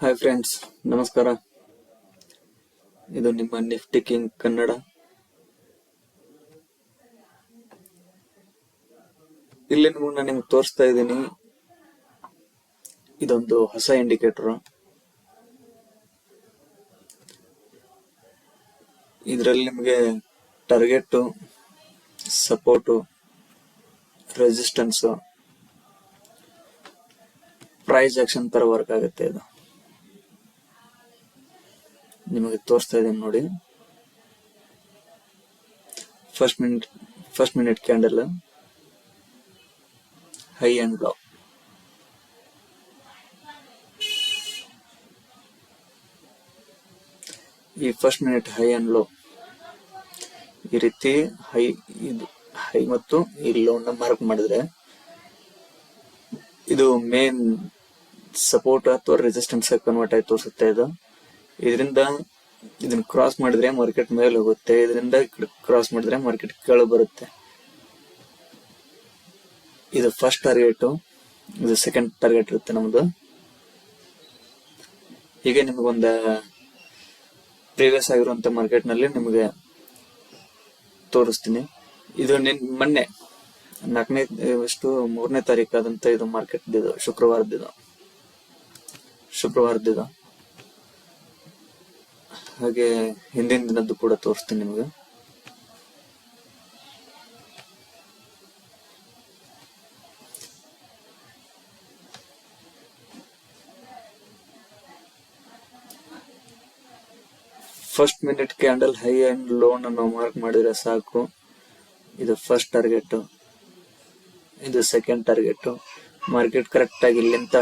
Hi friends ನಮಸ್ಕಾರ. ಇದು ನಿಮ್ಮ ನಿಫ್ಟಿ ಕಿಂಗ್ ಕನ್ನಡ ಇಲ್ಲಿ ನಾನು ನಿಮ್ಗೆ ತೋರಿಸ್ತಾ ಇದ್ದೀನಿ, ಇದೊಂದು ಹೊಸ ಇಂಡಿಕೇಟರ್ ಇದರಲ್ಲಿ ನಿಮಗೆ target support resistance price action ತರ ವರ್ಕ್ ಆಗುತ್ತೆ ಇದು. ನಿಮಗೆ ತೋರಿಸ್ತಾ ಇದ್ದೀನಿ ನೋಡಿ. First minute first minute candle high and low ಈ first minute high and low ಈ ರೀತಿ ಹೈ ಇದು ಹೈ ಮತ್ತು ಈ ಲೋನ ಮಾರ್ಕ್ ಮಾಡಿದ್ರೆ ಇದು ಮೇನ್ ಸಪೋರ್ಟ್ ಅಥವಾ ರೆಸಿಸ್ಟೆನ್ಸ್ ಕನ್ವರ್ಟ್ ಆಗಿ ತೋರಿಸುತ್ತೆ ಇದು. ಇದರಿಂದ ಇದನ್ನ ಕ್ರಾಸ್ ಮಾಡಿದ್ರೆ ಮಾರ್ಕೆಟ್ ಮೇಲೆ ಹೋಗುತ್ತೆ. ಇದರಿಂದ ಕ್ರಾಸ್ ಮಾಡಿದ್ರೆ ಮಾರ್ಕೆಟ್ ಕೆಳ ಬರುತ್ತೆ. ಇದು ಫಸ್ಟ್ ಟಾರ್ಗೆಟ್ ಇದು ಸೆಕೆಂಡ್ ಟಾರ್ಗೆಟ್ ಇರುತ್ತೆ ನಮ್ದು. ಹೀಗೆ ನಿಮಗೊಂದ ಪ್ರೀವಿಯಸ್ ಆಗಿರುವಂತ ಮಾರ್ಕೆಟ್ನಲ್ಲಿ ನಿಮಗೆ ತೋರಿಸ್ತೀನಿ. ಇದು ನಿನ್ ಮೊನ್ನೆ ನಾಲ್ಕನೇ ಎಷ್ಟು ಮೂರನೇ ಇದು ಮಾರ್ಕೆಟ್ ಇದು ಶುಕ್ರವಾರದಿದು ಶುಕ್ರವಾರದಿದು ಹಾಗೆ ಹಿಂದಿನ ದಿನದ್ದು ಕೂಡ ತೋರಿಸ್ತೀನಿ ನಿಮಗೆ. First minute candle high and loan ಅನ್ನು ಮಾರ್ಕ್ ಮಾಡಿದ್ರೆ ಸಾಕು. ಇದು ಫಸ್ಟ್ ಟಾರ್ಗೆಟ್ ಇದು ಸೆಕೆಂಡ್ ಟಾರ್ಗೆಟ್ ಮಾರ್ಕೆಟ್ ಕರೆಕ್ಟ್ ಆಗಿ ಇಲ್ಲಿಂದ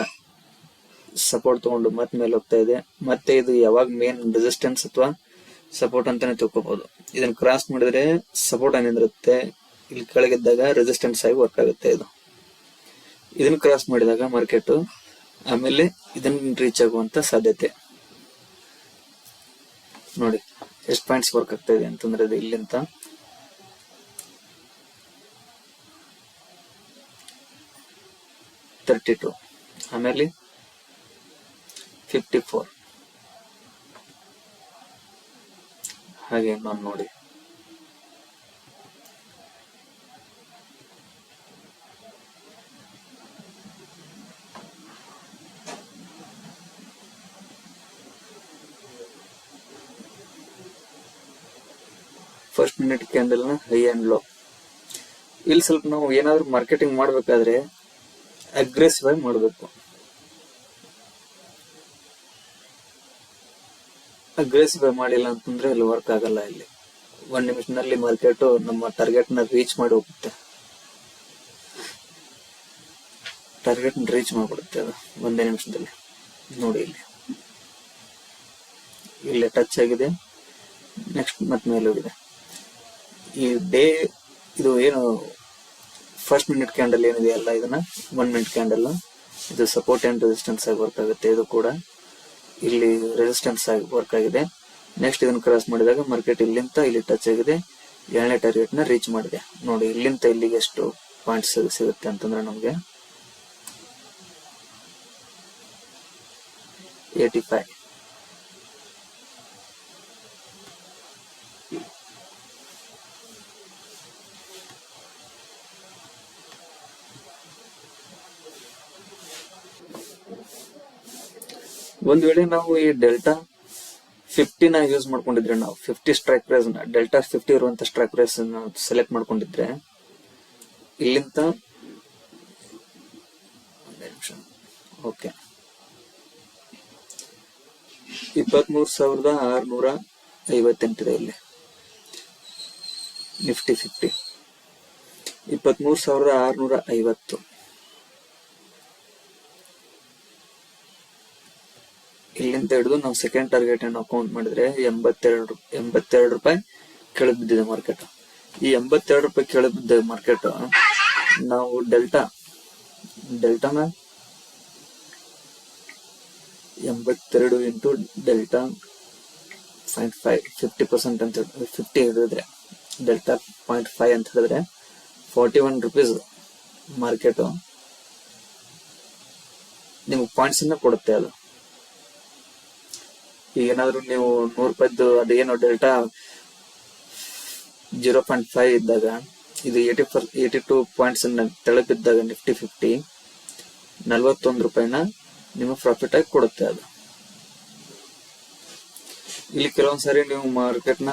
ಸಪೋರ್ಟ್ ತಗೊಂಡು ಮತ್ ಮೇಲೆ ಹೋಗ್ತಾ ಇದೆ. ಮತ್ತೆ ಇದು ಯಾವಾಗ ಮೇನ್ ರೆಸಿಸ್ಟೆನ್ಸ್ ಅಥವಾ ಸಪೋರ್ಟ್ ಅಂತಾನೆ ತಿಳ್ಕೊಬಹುದು ಇದನ್ನ ಕ್ರಾಸ್ ಮಾಡಿದ್ರೆ ಸಪೋರ್ಟ್ ಏನಿರುತ್ತೆ, ಇಲ್ಲಿ ಕೆಳಗಿದ್ದಾಗ ರೆಸಿಸ್ಟೆನ್ಸ್ ಆಗಿ ವರ್ಕ್ ಆಗುತ್ತೆ ಇದು. ಇದನ್ನ ಕ್ರಾಸ್ ಮಾಡಿದಾಗ ಮಾರ್ಕೆಟ್ ಆಮೇಲೆ ಇದನ್ನ ರೀಚ್ ಆಗುವಂತ ಸಾಧ್ಯತೆ. ನೋಡಿ, ಎಷ್ಟು ಪಾಯಿಂಟ್ಸ್ ವರ್ಕ್ ಆಗ್ತಾ ಇದೆ ಅಂತಂದ್ರೆ ಅದು ಇಲ್ಲಿಂದ ತರ್ಟಿ ಟು ಆಮೇಲೆ ಫಿಫ್ಟಿ ಫೋರ್ ಹಾಗೆ ನಾನು ನೋಡಿ. ಫಸ್ಟ್ ಮಿನಿಟ್ ಕ್ಯಾಂಡಲ್ನ ಹೈ ಅಂಡ್ ಲೋ ಇಲ್ಲಿ ಸ್ವಲ್ಪ ನಾವು ಏನಾದ್ರೂ ಮಾರ್ಕೆಟಿಂಗ್ ಮಾಡ್ಬೇಕಾದ್ರೆ ಅಗ್ರೆಸಿವ್ ಆಗಿ ಮಾಡಬೇಕು. ಅಗ್ರೆಸಿವ್ ಮಾಡಿಲ್ಲ ಅಂತಂದ್ರೆ ಇಲ್ಲಿ ವರ್ಕ್ ಆಗಲ್ಲ ಇಲ್ಲಿ. ಒಂದ್ ನಿಮಿಷದಲ್ಲಿ ಮಾರ್ಕೆಟ್ ನಮ್ಮ ಟಾರ್ಗೆಟ್ನ ರೀಚ್ ಮಾಡಿ ಹೋಗುತ್ತೆ. ಟಾರ್ಗೆಟ್ ರೀಚ್ ಮಾಡ್ಬಿಡುತ್ತೆ ಅದು, ಒಂದೇ ನಿಮಿಷದಲ್ಲಿ. ನೋಡಿ ಇಲ್ಲಿ. ಇಲ್ಲಿ ಟಚ್ ಆಗಿದೆ. ನೆಕ್ಸ್ಟ್ ಮತ್ತೆ ಮೇಲೆ ಹೋಗಿದೆ. ಈ ಡೇ ಇದು ಏನು ಫಸ್ಟ್ ಮಿನಿಟ್ ಕ್ಯಾಂಡಲ್ ಏನಿದೆ ಅಲ್ಲ ಇದನ್ನ? ಒನ್ ಮಿನಿಟ್ ಕ್ಯಾಂಡಲ್ ಇದು ಸಪೋರ್ಟ್ ಅಂಡ್ ರೆಸಿಸ್ಟೆನ್ಸ್ ಆಗಿ ವರ್ಕ್ ಇದು ಕೂಡ. ಇಲ್ಲಿ ರೆಸಿಸ್ಟೆನ್ಸ್ ಆಗಿ ವರ್ಕ್ ಆಗಿದೆ. ನೆಕ್ಸ್ಟ್ ಇದನ್ನು ಕ್ರಾಸ್ ಮಾಡಿದಾಗ ಮಾರ್ಕೆಟ್ ಇಲ್ಲಿಂದ ಇಲ್ಲಿ ಟಚ್ ಆಗಿದೆ. ಏಳನೇ ಟಾರ್ಗೆಟ್ನ ರೀಚ್ ಮಾಡಿದೆ. ನೋಡಿ, ಇಲ್ಲಿಂದ ಇಲ್ಲಿಗೆ ಎಷ್ಟು ಪಾಯಿಂಟ್ಸ್ ಸಿಗುತ್ತೆ ಅಂತಂದ್ರೆ ನಮಗೆ ಏಟಿ ಫೈವ್ ಒಂದ್ ವೇಳೆ ನಾವು ಈ ಡೆಲ್ಟಾ ಫಿಫ್ಟಿನ ಯೂಸ್ ಮಾಡ್ಕೊಂಡಿದ್ರೆ ನಾವು fifty strike price delta fifty ಇರುವಂತ ಸ್ಟ್ರೈಕ್ ಪ್ರೈಸ್ ಸೆಲೆಕ್ಟ್ ಮಾಡ್ಕೊಂಡಿದ್ರೆ, ಇಲ್ಲಿಂದ ಓಕೆ ಇಪ್ಪತ್ಮೂರು ಸಾವಿರದ ಆರ್ನೂರ ಐವತ್ತೆಂಟಿದೆ ಇಲ್ಲಿ. ನಿಫ್ಟಿ ಫಿಫ್ಟಿ ಇಪ್ಪತ್ಮೂರು ಸಾವಿರದ ಆರ್ನೂರ ಐವತ್ತು. ಇಲ್ಲಿಂದ ಹಿಡಿದು ನಾವು ಸೆಕೆಂಡ್ ಟಾರ್ಗೆಟ್ ಅನ್ನು ಅಕೌಂಟ್ ಮಾಡಿದ್ರೆ ಎಂಬತ್ತೆರಡು ಎಂಬತ್ತೆರಡು ರೂಪಾಯಿ ಕೆಳಗೆ ಬಿದ್ದಿದೆ ಮಾರ್ಕೆಟ್ ಈ ಎಂಬತ್ತೆರಡು ರೂಪಾಯಿ ಕೆಳಗೆ ಬಿದ್ದ ಮಾರ್ಕೆಟ್ ನಾವು ಡೆಲ್ಟಾ ಡೆಲ್ಟಾನ ಎಂಬತ್ತೆರಡು into delta point five fifty percent ಅಂತ ಫಿಫ್ಟಿ ಹಿಡಿದ್ರೆ ಡೆಲ್ಟಾ ಪಾಯಿಂಟ್ ಫೈವ್ ಅಂತ ಹೇಳಿದ್ರೆ ಫಾರ್ಟಿ ಒನ್ ರುಪೀಸ್ ಮಾರ್ಕೆಟ್ ನಿಮ್ಗೆ ಪಾಯಿಂಟ್ಸ್ ಅನ್ನ ಕೊಡುತ್ತೆ ಅದು. ಈಗ ಏನಾದ್ರು ನೀವು ನೂರು ರೂಪಾಯಿದ್ದು ಅದೇನೋ ಡೆಲ್ಟಾ ಜೀರೋ ಪಾಯಿಂಟ್ ಫೈವ್ ಇದ್ದಾಗ, ಇದು eighty four eighty two points ತೆಳಬಿದ್ದಾಗ Nifty fifty, ನಲ್ವತ್ತೊಂದು ರೂಪಾಯಿನ ನಿಮ್ಮ ಪ್ರಾಫಿಟ್ ಆಗಿ ಕೊಡುತ್ತೆ ಅದು. ಇಲ್ಲಿ ಕೆಲವೊಂದ್ಸರಿ ನೀವು ಮಾರ್ಕೆಟ್ನ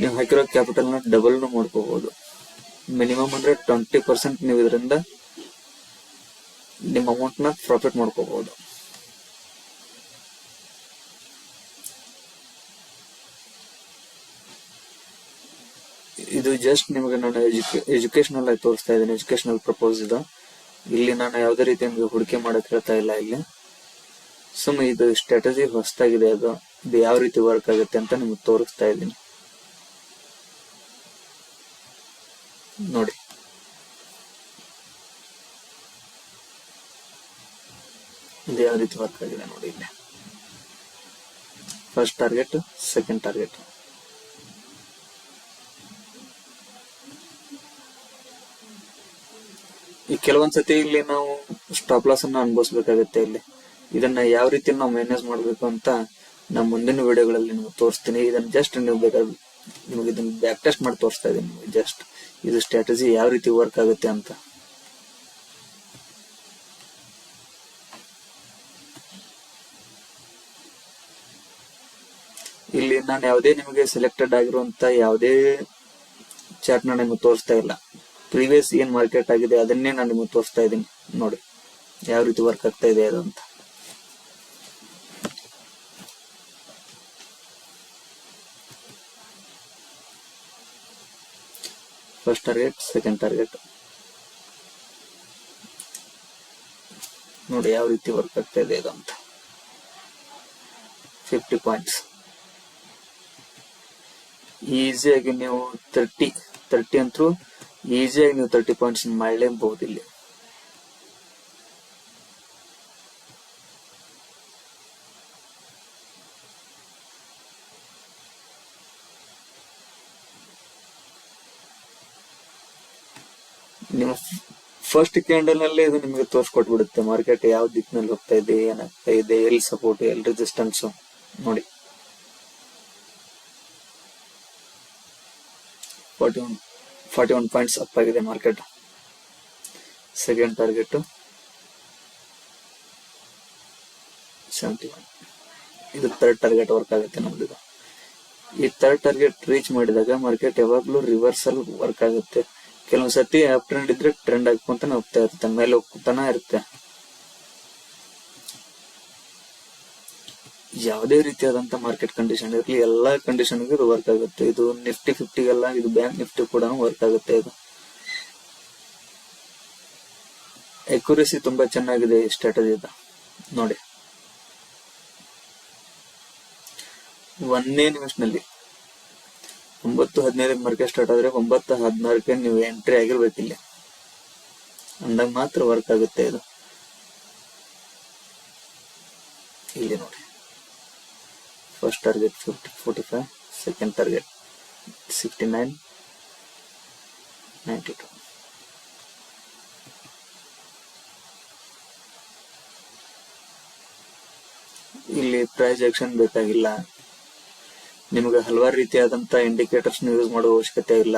ನೀವು ಹಾಕಿರೋ ಕ್ಯಾಪಿಟಲ್ನ ಡಬಲ್ ಮಾಡ್ಕೋಬಹುದು ಮಿನಿಮಮ್ ಅಂದ್ರೆ ಟ್ವೆಂಟಿ ಪರ್ಸೆಂಟ್ ನೀವು ಇದರಿಂದ ನಿಮ್ಮ ಅಮೌಂಟ್ನ ಪ್ರಾಫಿಟ್ ಮಾಡ್ಕೋಬಹುದು ಇದು ಜಸ್ಟ್ ನಿಮಗೆ ನಾನು ಎಜುಕೇಶನಲ್ ಆಗಿ ತೋರಿಸ್ತಾ ಇದ್ದೀನಿ ಎಜುಕೇಶನಲ್ ಪ್ರಪೋಸ್ ಇದು. ಇಲ್ಲಿ ನಾನು ಯಾವುದೇ ರೀತಿ ನಿಮಗೆ ಹೂಡಿಕೆ ಮಾಡಕ್ ಹೇಳ್ತಾ ಇಲ್ಲ ಇಲ್ಲಿ. ಸುಮ್ಮನೆ ಇದು ಸ್ಟ್ರಾಟಜಿ ಹೊಸದಾಗಿದೆ ಅದು. ಇದು ಯಾವ ರೀತಿ ವರ್ಕ್ ಆಗುತ್ತೆ ಅಂತ ನಿಮ್ಗೆ ತೋರಿಸ್ತಾ ಇದ್ದೀನಿ. ನೋಡಿ. ಇದು ಯಾವ ರೀತಿ ವರ್ಕ್ ಆಗಿದೆ ನೋಡಿ ಇಲ್ಲಿ. ಫಸ್ಟ್ ಟಾರ್ಗೆಟ್ ಸೆಕೆಂಡ್ ಟಾರ್ಗೆಟ್ ಈ ಕೆಲವೊಂದ್ಸತಿ ಇಲ್ಲಿ ನಾವು ಸ್ಟಾಪ್ ಲಾಸ್ ಅನ್ನ ಅನುಭವಿಸ್ಬೇಕಾಗತ್ತೆ ಇಲ್ಲಿ. ಇದನ್ನ ಯಾವ ರೀತಿ ನಾವು ಮ್ಯಾನೇಜ್ ಮಾಡ್ಬೇಕು ಅಂತ ನಮ್ಮ ಮುಂದಿನ ವಿಡಿಯೋಗಳಲ್ಲಿ ನಿಮ್ಗೆ ತೋರಿಸ್ತೀನಿ. ಇದನ್ನ ಜಸ್ಟ್ ನೀವು ಬೇಕಾದ್ರೆ ನಿಮಗೆ ಇದನ್ನ ಬ್ಯಾಕ್ ಟೆಸ್ಟ್ ಮಾಡಿ ತೋರಿಸ್ತಾ ಇದ್ದೀನಿ ನಿಮಗೆ ಜಸ್ಟ್ ಇದು ಸ್ಟ್ರಾಟಜಿ ಯಾವ ರೀತಿ ವರ್ಕ್ ಆಗುತ್ತೆ ಅಂತ. ಇಲ್ಲಿ ನಾನು ಯಾವುದೇ ನಿಮಗೆ ಸೆಲೆಕ್ಟೆಡ್ ಆಗಿರುವಂತ ಯಾವುದೇ ಚಾರ್ಟ್ ನಿಮಗೆ ತೋರಿಸ್ತಾ ಇಲ್ಲ. ಪ್ರೀವಿಯಸ್ ಏನ್ ಮಾರ್ಕೆಟ್ ಆಗಿದೆ ಅದನ್ನೇ ನಾನು ನಿಮಗೆ ತೋರಿಸ್ತಾ ಇದ್ದೀನಿ. ನೋಡಿ, ಯಾವ ರೀತಿ ವರ್ಕ್ ಆಗ್ತಾ ಇದೆ ಅದು ಅಂತ. ಫಸ್ಟ್ ಟಾರ್ಗೆಟ್ ಸೆಕೆಂಡ್ ಟಾರ್ಗೆಟ್ ನೋಡಿ, ಯಾವ ರೀತಿ ವರ್ಕ್ ಆಗ್ತಾ ಇದೆ ಇದು ಅಂತ. ಫಿಫ್ಟಿ ಪಾಯಿಂಟ್ಸ್ ಈಸಿಯಾಗಿ ನೀವು ತರ್ಟಿ ತರ್ಟಿ ಅಂತೂ ಈಸಿಯಾಗಿ ನೀವು ತರ್ಟಿ ಪಾಯಿಂಟ್ಸ್ ಮಾಡಲೇಬಹುದು ಇಲ್ಲಿ. ನಿಮ್ಮ ಫಸ್ಟ್ ಕ್ಯಾಂಡಲ್ನಲ್ಲಿ ಇದು ನಿಮಗೆ ತೋರಿಸ್ಕೊಟ್ಬಿಡುತ್ತೆ. ಮಾರ್ಕೆಟ್ ಯಾವ ದಿಕ್ಕಿನಲ್ಲಿ ಹೋಗ್ತಾ ಇದೆ, ಏನಾಗ್ತಾ ಇದೆ, ಎಲ್ಲಿ ಸಪೋರ್ಟ್ ಎಲ್ಲಿ ರೆಸಿಸ್ಟೆನ್ಸ್ ನೋಡಿ. Forty one forty one points up ಆಗಿದೆ market second target seventy one ಇದು ಥರ್ಡ್ ಟಾರ್ಗೆಟ್ ವರ್ಕ್ ಆಗುತ್ತೆ ನಮ್ದು. ಈ ಥರ್ಡ್ ಟಾರ್ಗೆಟ್ ರೀಚ್ ಮಾಡಿದಾಗ ಮಾರ್ಕೆಟ್ ಯಾವಾಗ್ಲೂ ರಿವರ್ಸಲ್ ವರ್ಕ್ ಆಗುತ್ತೆ. ಕೆಲವೊಂದ್ಸತಿ ಅಪ್ ಟ್ರೆಂಡ್ ಇದ್ರೆ ಟ್ರೆಂಡ್ ಆಗ್ಕೊಂತಾನೆ ಹೋಗ್ತಾ ಇರುತ್ತೆ. ಮೇಲೆ ಹೋಗ್ತಾನೆ ಇರುತ್ತೆ. ಯಾವುದೇ ರೀತಿಯಾದಂತ ಮಾರ್ಕೆಟ್ ಕಂಡೀಷನ್ ಇರಲಿ, ಎಲ್ಲಾ ಕಂಡೀಷನ್ ಇದು ವರ್ಕ್ ಆಗುತ್ತೆ. ಇದು ನಿಫ್ಟಿ ಫಿಫ್ಟಿಗೆಲ್ಲ ಇದು ಬ್ಯಾಂಕ್ ನಿಫ್ಟಿ ಕೂಡ ವರ್ಕ್ ಆಗುತ್ತೆ ಇದು. ಎಕ್ಯುರಸಿ ತುಂಬಾ ಚೆನ್ನಾಗಿದೆ ಈ ಸ್ಟ್ರಾಟಜಿ ನೋಡಿ. ಒಂದೇ ನಿಮಿಷದಲ್ಲಿ ಒಂಬತ್ತು, ಹದಿನೈದಕ್ಕೆ ಮಾರ್ಕೆಟ್ ಸ್ಟಾರ್ಟ್ ಆದ್ರೆ ಒಂಬತ್ತು, ಹದಿನಾರಕ್ಕೆ ನೀವು ಎಂಟ್ರಿ ಆಗಿರ್ಬೇಕು ಇಲ್ಲಿ. ಅಂದಾಗ ಮಾತ್ರ ವರ್ಕ್ ಆಗುತ್ತೆ ಇದು. ಇಲ್ಲಿ ನೋಡಿ. First target fifty forty five second target sixty nine ninety two ಇಲ್ಲಿ ಪ್ರೈಸ್ ಆಕ್ಷನ್ ಬೇಕಾಗಿಲ್ಲ. ನಿಮಗೆ ಹಲವಾರು ರೀತಿಯಾದಂತಹ ಇಂಡಿಕೇಟರ್ಸ್ ಯೂಸ್ ಮಾಡುವ ಅವಶ್ಯಕತೆ ಇಲ್ಲ.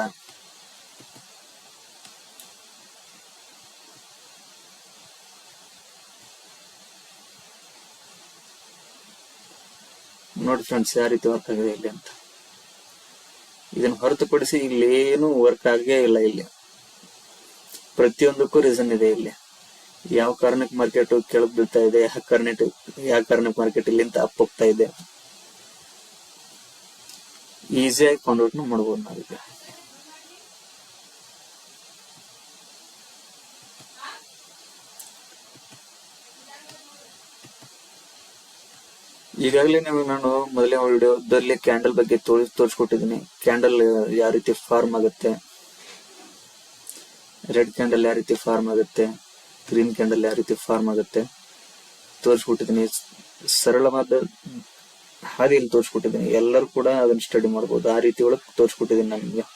ನೋಡಿ ಫ್ರೆಂಡ್ಸ್ ಯಾವ ರೀತಿ ವರ್ಕ್ ಆಗಿದೆ ಇಲ್ಲಿ ಅಂತ. ಇದನ್ನ ಹೊರತುಪಡಿಸಿ ಇಲ್ಲಿ ಏನು ವರ್ಕ್ ಆಗೇ ಇಲ್ಲ ಇಲ್ಲಿ. ಪ್ರತಿಯೊಂದಕ್ಕೂ ರೀಸನ್ ಇದೆ ಇಲ್ಲಿ. ಯಾವ ಕಾರಣಕ್ಕೆ ಮಾರ್ಕೆಟ್ ಕೆಳಗ್ ಬೀಳ್ತಾ ಇದೆ ಯಾವ ಕಾರಣಕ್ಕೆ ಯಾವ ಕಾರಣಕ್ಕೆ ಮಾರ್ಕೆಟ್ ಇಲ್ಲಿಂದ ಅಪ್ ಹೋಗ್ತಾ ಇದೆ. ಈಸಿಯಾಗಿ ಕನ್ವರ್ಟ್ ಮಾಡ್ಬೋದು ನಾವೀಗ. ಈಗಾಗಲೇ ನಿಮಗೆ ನಾನು ಮೊದಲೇ ವಿಡಿಯೋದಲ್ಲಿ ಕ್ಯಾಂಡಲ್ ಬಗ್ಗೆ ತೋರಿಸ್, ತೋರಿಸ್ಕೊಟ್ಟಿದ್ದೀನಿ. ಕ್ಯಾಂಡಲ್ ಯಾವ ರೀತಿ ಫಾರ್ಮ್ ಆಗುತ್ತೆ? ರೆಡ್ ಕ್ಯಾಂಡಲ್ ಯಾವ ರೀತಿ ಫಾರ್ಮ್ ಆಗುತ್ತೆ? ಗ್ರೀನ್ ಕ್ಯಾಂಡಲ್ ಯಾವ ರೀತಿ ಫಾರ್ಮ್ ಆಗುತ್ತೆ? ತೋರಿಸ್ಕೊಟ್ಟಿದ್ದೀನಿ. ಸರಳವಾದ ಹಾದಿಯಲ್ಲಿ ತೋರಿಸ್ಕೊಟ್ಟಿದ್ದೀನಿ. ಎಲ್ಲರೂ ಕೂಡ ಅದನ್ನ ಸ್ಟಡಿ ಮಾಡ್ಬೋದು. ಆ ರೀತಿ ಒಳಗೆ ತೋರಿಸ್ಕೊಟ್ಟಿದ್ದೀನಿ ನಾನು ನಿಮಗೆ.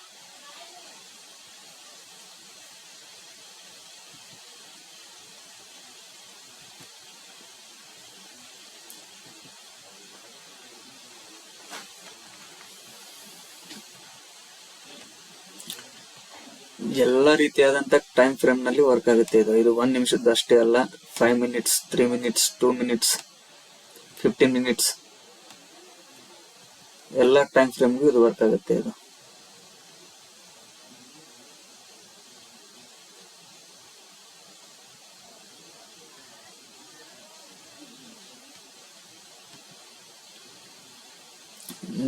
ಎಲ್ಲ ರೀತಿಯಾದಂತ ಟೈಮ್ ಫ್ರೇಮ್ನಲ್ಲಿ ವರ್ಕ್ ಆಗುತ್ತೆ ಇದು. ಇದು ಒಂದ್ ನಿಮಿಷದ ಅಷ್ಟೇ ಅಲ್ಲ five minutes three minutes two minutes fifteen minutes ಎಲ್ಲ ಟೈಮ್ ಫ್ರೇಮ್ಗೂ ಇದು ವರ್ಕ್ ಆಗುತ್ತೆ ಇದು.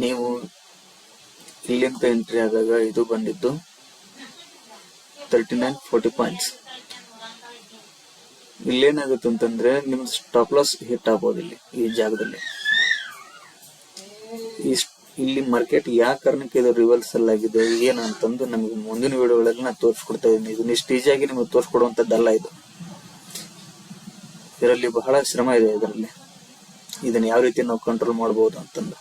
ನೀವು ಇಲ್ಲಿಂದ ಎಂಟ್ರಿ ಆದಾಗ ಇದು ಬಂದಿದ್ದು. ತರ್ಟಿ ನೈನ್ ಫೋರ್ಟಿ ಪಾಯಿಂಟ್ಸ್ ಇಲ್ಲೇನಾಗುತ್ತೆ ಅಂತಂದ್ರೆ ನಿಮ್ ಸ್ಟಾಪ್ ಲಾಸ್ ಹಿಟ್ ಆಗ್ಬೋದು ಇಲ್ಲಿ, ಈ ಜಾಗದಲ್ಲಿ. ಇಲ್ಲಿ ಮಾರ್ಕೆಟ್ ಯಾವ ಕಾರಣಕ್ಕೆ ಇದು ರಿವರ್ಸಲ್ ಆಗಿದೆ ಏನಂತಂದು ನಮಗೆ ಮುಂದಿನ ವಿಡಿಯೋಗಳಲ್ಲಿ ನಾನು ತೋರಿಸ್ಕೊಡ್ತಾ ಇದ್ದೀನಿ ಇದನ್ನ ಇಷ್ಟು ಈಜಿಯಾಗಿ ನಿಮಗೆ ತೋರಿಸ್ಕೊಡುವಂತದ್ದಲ್ಲ ಇದು. ಇದರಲ್ಲಿ ಬಹಳ ಶ್ರಮ ಇದೆ ಇದರಲ್ಲಿ. ಇದನ್ನ ಯಾವ ರೀತಿ ನಾವು ಕಂಟ್ರೋಲ್ ಮಾಡಬಹುದು ಅಂತಂದು.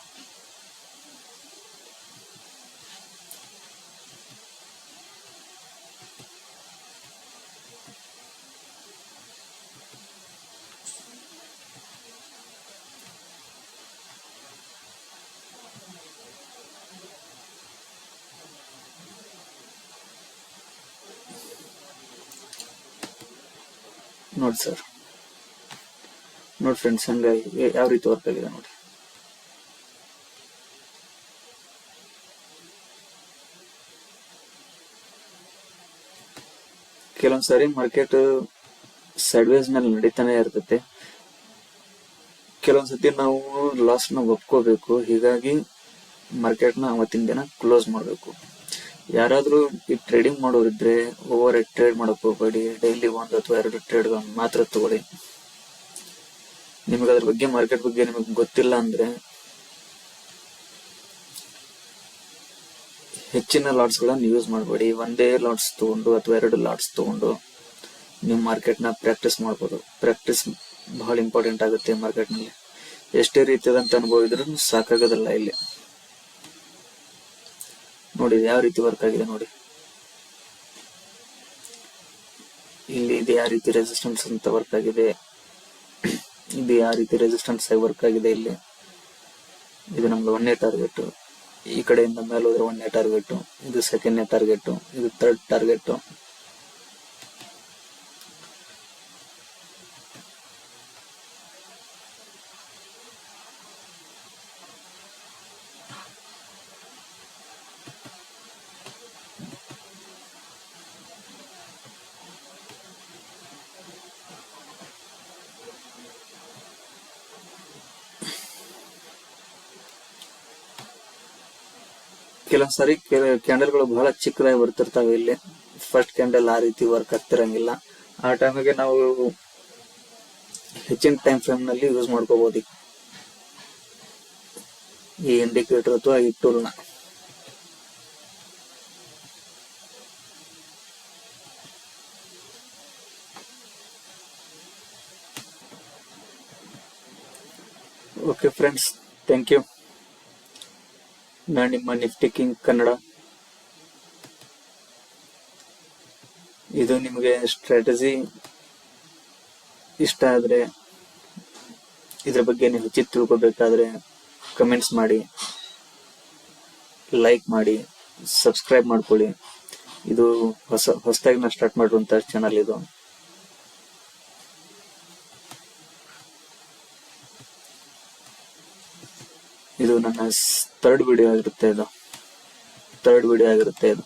ನೋಡಿ ಸರ್. ನೋಡಿ ಫ್ರೆಂಡ್ಸ್ ಹಂಗ ಯಾವ ರೀತಿ ವರ್ಕ್ ಆಗಿದೆ ನೋಡಿ. ಕೆಲವೊಂದ್ ಸಾರಿ ಮಾರ್ಕೆಟ್ ಸೈಡ್ವೇಸ್ ಮೇಲೆ ನಡೀತಾನೆ ಇರ್ತೈತೆ. ಕೆಲವೊಂದ್ಸತಿ ನಾವು ಲಾಸ್ನ ಒಪ್ಕೋಬೇಕು. ಹೀಗಾಗಿ ಮಾರ್ಕೆಟ್ನ ಅವತ್ತಿನ ದಿನ ಕ್ಲೋಸ್ ಮಾಡಬೇಕು. ಯಾರಾದ್ರೂ ಈ ಟ್ರೇಡಿಂಗ್ ಮಾಡೋರಿದ್ರೆ ಓವರ್ ಟ್ರೇಡ್ ಮಾಡಕ್ ಹೋಗಬೇಡಿ. ಡೈಲಿ ಒಂದ್ ಅಥವಾ ಎರಡು ಟ್ರೇಡ್ ಮಾತ್ರ ತಗೊಳ್ಳಿ. ನಿಮಗೆ ಅದ್ರ ಬಗ್ಗೆ ಮಾರ್ಕೆಟ್ ಬಗ್ಗೆ ನಿಮಗೆ ಗೊತ್ತಿಲ್ಲ ಅಂದ್ರೆ ಹೆಚ್ಚಿನ ಲಾಟ್ಸ್ ಗಳನ್ನ ಯೂಸ್ ಮಾಡಬೇಡಿ. ಒಂದೇ ಲಾಟ್ಸ್ ತಗೊಂಡು ಅಥವಾ ಎರಡು ಲಾಟ್ಸ್ ತಗೊಂಡು ನೀವು ಮಾರ್ಕೆಟ್ನ ಪ್ರಾಕ್ಟೀಸ್ ಮಾಡ್ಬೋದು. ಪ್ರಾಕ್ಟೀಸ್ ಬಹಳ ಇಂಪಾರ್ಟೆಂಟ್ ಆಗುತ್ತೆ ಮಾರ್ಕೆಟ್ನಲ್ಲಿ. ಎಷ್ಟೇ ರೀತಿಯಾದಂತ ಅನುಭವ ಇದ್ರೂ ಸಾಕಾಗೋದಿಲ್ಲ ಇಲ್ಲಿ. ನೋಡಿ ಯಾವ ರೀತಿ ವರ್ಕ್ ಆಗಿದೆ ನೋಡಿ. ಇಲ್ಲಿ ಇದು ಯಾವ ರೀತಿ ರೆಸಿಸ್ಟೆನ್ಸ್ ಅಂತ ವರ್ಕ್ ಆಗಿದೆ. ಇದು ಯಾವ ರೀತಿ ರೆಸಿಸ್ಟೆನ್ಸ್ ಆಗಿ ವರ್ಕ್ ಆಗಿದೆ ಇಲ್ಲಿ. ಇದು ನಮ್ದು ಒಂದನೇ ಟಾರ್ಗೆಟ್ ಈ ಕಡೆಯಿಂದ ಮೇಲೆ ಹೋದ್ರೆ ಒಂದನೇ ಟಾರ್ಗೆಟ್ ಇದು ಸೆಕೆಂಡ್ನೇ ಟಾರ್ಗೆಟ್ ಇದು ಥರ್ಡ್ ಟಾರ್ಗೆಟ್ ಕೆಲವೊಂದ್ ಸರಿ ಕ್ಯಾಂಡಲ್ಗಳು ಬಹಳ ಚಿಕ್ಕದಾಗಿ ಬರ್ತಿರ್ತಾವೆ ಇಲ್ಲಿ. ಫಸ್ಟ್ ಕ್ಯಾಂಡಲ್ ಆ ರೀತಿ ವರ್ಕ್ ಆಗ್ತಿರಂಗಿಲ್ಲ. ಆ ಟೈಮಿಗೆ ನಾವು ಹೆಚ್ಚಿನ ಟೈಮ್ ಫ್ರೇಮ್ನಲ್ಲಿ ಯೂಸ್ ಮಾಡ್ಕೋಬಹುದು ಈ ಇಂಡಿಕೇಟರ್ ಅಥವಾ ಈ ಟೂಲ್ನ. ಓಕೆ ಫ್ರೆಂಡ್ಸ್ ಥ್ಯಾಂಕ್ ಯು ನಾನು ನಿಮ್ಮ ನಿಫ್ಟಿ ಕಿಂಗ್ ಕನ್ನಡ ಇದು ನಿಮಗೆ ಸ್ಟ್ರಾಟಜಿ ಇಷ್ಟ ಆದ್ರೆ, ಇದ್ರ ಬಗ್ಗೆ ನೀವು ಹೆಚ್ಚು ತಿಳ್ಕೊಬೇಕಾದ್ರೆ ಕಮೆಂಟ್ಸ್ ಮಾಡಿ ಲೈಕ್ ಮಾಡಿ ಸಬ್ಸ್ಕ್ರೈಬ್ ಮಾಡ್ಕೊಳ್ಳಿ. ಇದು ಹೊಸ, ಹೊಸದಾಗಿ ನಾನು ಸ್ಟಾರ್ಟ್ ಮಾಡಿರುವಂತ ಚಾನಲ್ ಇದು. ಇದು ನನ್ನ ಥರ್ಡ್ ವಿಡಿಯೋ ಆಗಿರುತ್ತೆ ಇದು. ಥರ್ಡ್ ವಿಡಿಯೋ ಆಗಿರುತ್ತೆ ಇದು.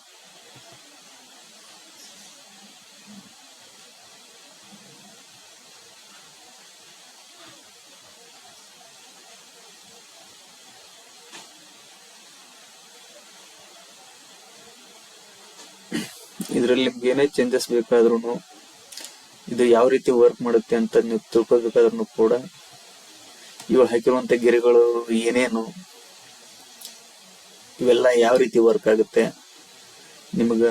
ಇದರಲ್ಲಿ ನಿಮ್ಗೆ ಏನೇ ಚೇಂಜಸ್ ಬೇಕಾದ್ರೂ ಇದು ಯಾವ ರೀತಿ ವರ್ಕ್ ಮಾಡುತ್ತೆ ಅಂತ ನೀವು ತಿಳ್ಕೊಬೇಕಾದ್ರೂ ಕೂಡ ಇವು ಹಾಕಿರುವಂತ ಗೆರೆಗಳು, ಏನೇನು, ಇವೆಲ್ಲ ಯಾವ ರೀತಿ ವರ್ಕ್ ಆಗುತ್ತೆ, ನಿಮಗೆ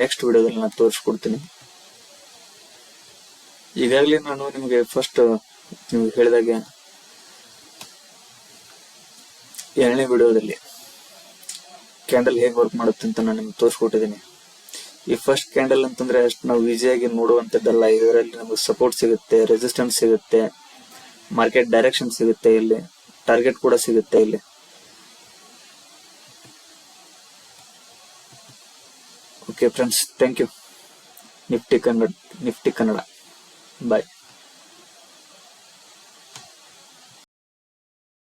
ನೆಕ್ಸ್ಟ್ ವಿಡಿಯೋದಲ್ಲಿ ನಾನು ತೋರಿಸ್ಕೊಡ್ತೀನಿ. ಈಗಾಗಲೇ ನಾನು ನಿಮಗೆ ಫಸ್ಟ್ ನಿಮ್ಗೆ ಹೇಳಿದಾಗೆ ಎರಡನೇ ವಿಡಿಯೋದಲ್ಲಿ ಕ್ಯಾಂಡಲ್ ಹೇಗೆ ವರ್ಕ್ ಮಾಡುತ್ತೆ ಅಂತ ನಾನು ನಿಮ್ಗೆ ತೋರಿಸ್ಕೊಟ್ಟಿದ್ದೀನಿ ಈ ಫಸ್ಟ್ ಕ್ಯಾಂಡಲ್ ಅಂತಂದ್ರೆ ಅಷ್ಟು ನಾವು ಈಸಿಯಾಗಿ ನೋಡುವಂಥದ್ದಲ್ಲ ಇದರಲ್ಲಿ ನಮಗೆ ಸಪೋರ್ಟ್ ಸಿಗುತ್ತೆ ರೆಸಿಸ್ಟೆನ್ಸ್ ಸಿಗುತ್ತೆ. ಮಾರ್ಕೆಟ್ ಡೈರೆಕ್ಷನ್ ಸಿಗುತ್ತೆ ಇಲ್ಲಿ ಟಾರ್ಗೆಟ್ ಕೂಡ ಸಿಗುತ್ತೆ ಇಲ್ಲಿ. Okay friends thank you Nifty Kannada Nifty Kannada bye